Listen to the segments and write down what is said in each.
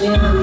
Yeah.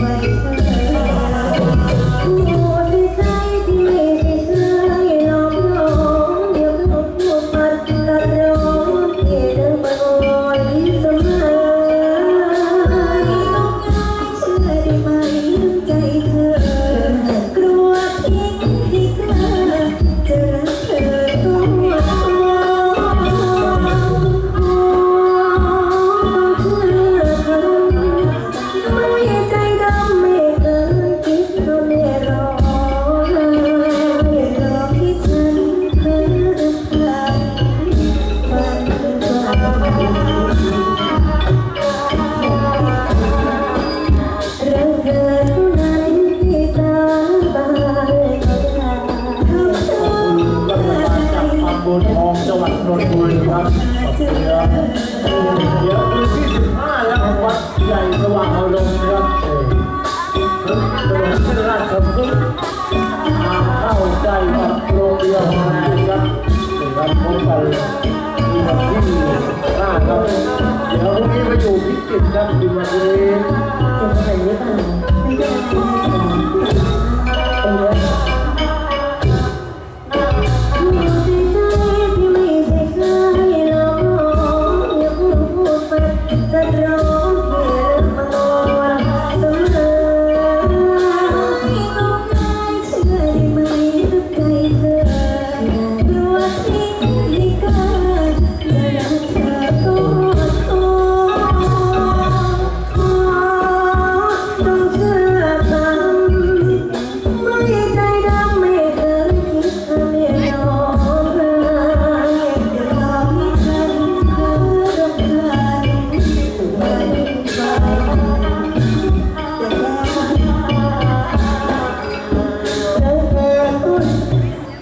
away. บัวทองจังหวัดนนทบุรีครับเดี๋ยวเดี๋ยวปีที่สิบห้าแล้วของวัดใหญ่สว่างอารมณ์ครับถนนเส้นราชพฤกษ์ทางเข้าใจกัดโรงเรียนนะครับครับพบกันมีวันที่ห้าครับเดี๋ยวพรุ่งนี้มาอยู่พิจิตรครับดีมันนี้ Pero...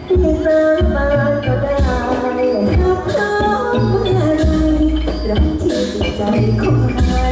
ที่สร้างานก็ได้กับเธอเมื่อไรรักที่สุดใจของเรา